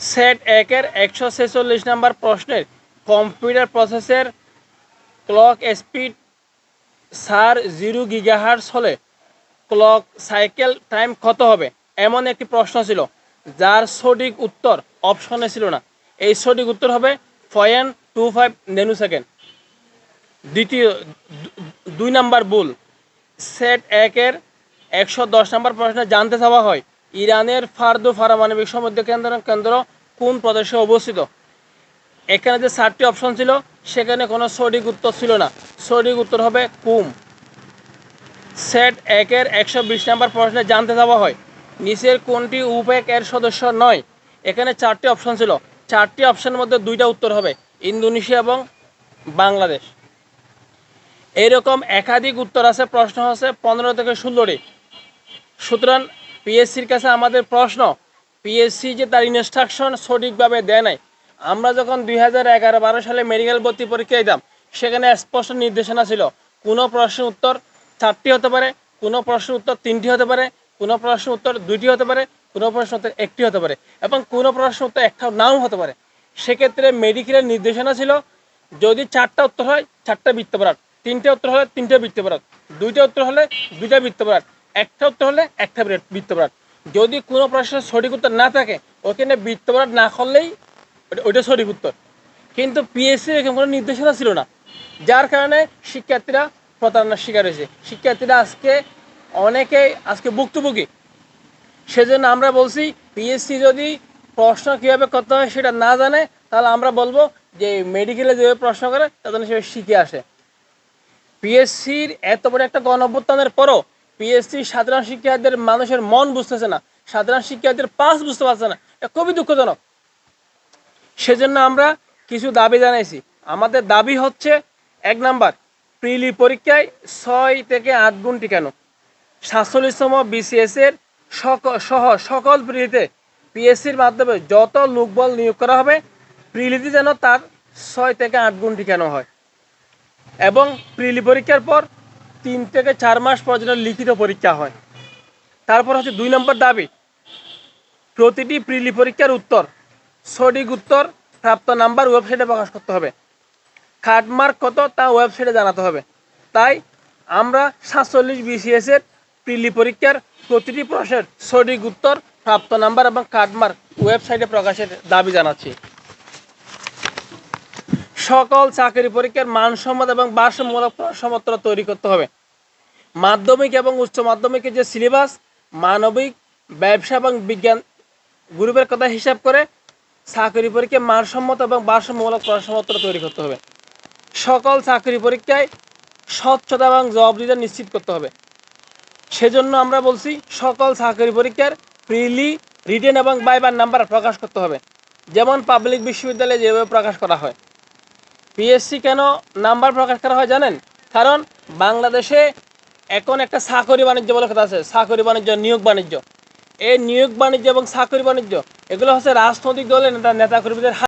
Set একের একশো ছেচল্লিশ নম্বর প্রশ্নের কম্পিউটার প্রসেসের clock speed sir zero gigahertz হলে ক্লক সাইকেল টাইম কত হবে? এমন একটি প্রশ্ন ছিল, যার সঠিক উত্তর অপশনে ছিল না। এই সঠিক উত্তর হবে point two five nano second দ্বিতীয় দুই নাম্বার ভুল। সেট একের একশো দশ নম্বর প্রশ্নে জানতে চাওয়া হয় ইরানের ফার্দো পারমাণবিক সমুদ্র কেন্দ্র কেন্দ্র কোন প্রদেশে অবস্থিত? এখানে যে চারটি অপশন ছিল, সেখানে কোনো সঠিক উত্তর ছিল না। সঠিক উত্তর হবে কুম। সেট একের একশো বিশ নম্বর প্রশ্নে জানতে চাওয়া হয়, নিচের কোনটি উপেক এর সদস্য নয়? এখানে চারটি অপশন ছিল। চারটি অপশনের মধ্যে দুইটা উত্তর হবে, ইন্দোনেশিয়া এবং বাংলাদেশ। এইরকম একাধিক উত্তর আছে, প্রশ্ন আছে পনেরো থেকে ষোলোটি। সুতরাং পিএসসির কাছে আমাদের প্রশ্ন পিএসসি যে তার ইনস্ট্রাকশন সঠিকভাবে দেয় নাই। আমরা যখন দুই হাজার এগারো বারো সালে মেডিকেল ভর্তি পরীক্ষা দিতাম, সেখানে স্পষ্ট নির্দেশনা ছিল, কোনো প্রশ্নের উত্তর চারটি হতে পারে, কোনো প্রশ্নের উত্তর তিনটি হতে পারে, কোনো প্রশ্নের উত্তর দুইটি হতে পারে, কোনো প্রশ্নের উত্তর একটি হতে পারে, এবং কোনো প্রশ্নের উত্তর একটা নাও হতে পারে। সেক্ষেত্রে মেডিকেলের নির্দেশনা ছিল, যদি চারটা উত্তর হয়, চারটা বৃত্তপরাট তিনটে উত্তর হলে তিনটে বৃত্তপরাট দুইটা উত্তর হলে দুইটা বৃত্তপরাট একটা উত্তর হলে একটা বৃত্তপরাট যদি কোনো প্রশ্নের সঠিক উত্তর না থাকে ওখানে বৃত্তপরাট না করলেই ওইটা সঠিক উত্তর। কিন্তু পিএসসির এরকম কোনো নির্দেশনা ছিল না। যার কারণে শিক্ষার্থীরা প্রতারণার শিকার হয়েছে। শিক্ষার্থীরা আজকে অনেকেই আজকে ভুক্তভোগী। সেজন্য আমরা বলছি পিএসসি যদি প্রশ্ন কীভাবে করতে হয় সেটা না জানে, তাহলে আমরা বলব যে মেডিকেলে যেভাবে প্রশ্ন করে তাদের সেভাবে শিখে আসে। পিএসসির এত বড় একটা গণঅভ্যুত্থানের পরও পিএসসি সাধারণ শিক্ষার্থীদের মানুষের মন বুঝতেছে না। সাধারণ শিক্ষার্থীদের পাস বুঝতে পারছে না। এটা খুবই দুঃখজনক। সেজন্য আমরা কিছু দাবি জানাইছি। আমাদের দাবি হচ্ছে, এক নাম্বার, প্রিলি পরীক্ষায় ছয় থেকে আট গুণ টিকানো সাতচল্লিশতম বিসিএস এর সক- সহ, সকল প্রিলিতে পিএসসির মাধ্যমে যত লোকবল নিয়োগ করা হবে, প্রিলিতে যেন তার ছয় থেকে আট গুণ টিকানো হয়? এবং প্রিলি পরীক্ষার পর তিন থেকে চার মাস পর্যন্ত লিখিত পরীক্ষা হয়। তারপর হচ্ছে দুই নম্বর দাবি, প্রতিটি প্রিলি পরীক্ষার উত্তর, সঠিক উত্তর প্রাপ্ত নাম্বার ওয়েবসাইটে প্রকাশ করতে হবে। খাটমার্ক কত তা ওয়েবসাইটে জানাতে হবে। তাই আমরা সাতচল্লিশ বিসিএস এর প্রিলি পরীক্ষার প্রতিটি প্রশ্নের সঠিক উত্তর, প্রাপ্ত নাম্বার এবং কার্ডমার্ক ওয়েবসাইটে প্রকাশের দাবি জানাচ্ছি। সকল চাকরি পরীক্ষার মানসম্মত এবং ভারসাম্যমূলক প্রশ্নপত্র তৈরি করতে হবে। মাধ্যমিক এবং উচ্চ মাধ্যমিকের যে সিলেবাস, মানবিক, ব্যবসা এবং বিজ্ঞান গ্রুপের কথা হিসাব করে চাকরি পরীক্ষায় মানসম্মত এবং ভারসাম্যমূলক প্রশ্নপত্র তৈরি করতে হবে। সকল চাকরি পরীক্ষায় স্বচ্ছতা এবং জবাবদিহিতা নিশ্চিত করতে হবে। সেজন্য আমরা বলছি, সকল চাকরি পরীক্ষার প্রিলি রিটেন এবং বাইবার নাম্বার প্রকাশ করতে হবে। যেমন পাবলিক বিশ্ববিদ্যালয়ে যেভাবে প্রকাশ করা হয়। পিএসসি কেন নাম্বার প্রকাশ করা হয় জানেন? কারণ বাংলাদেশে এখন একটা চাকরি বাণিজ্য বলে কথা আছে চাকরি বাণিজ্য, নিয়োগ বাণিজ্য। এই নিয়োগ বাণিজ্য এবং চাকরি বাণিজ্য, এগুলো হচ্ছে রাজনৈতিক দলের নেতা, নেতাকর্মীদের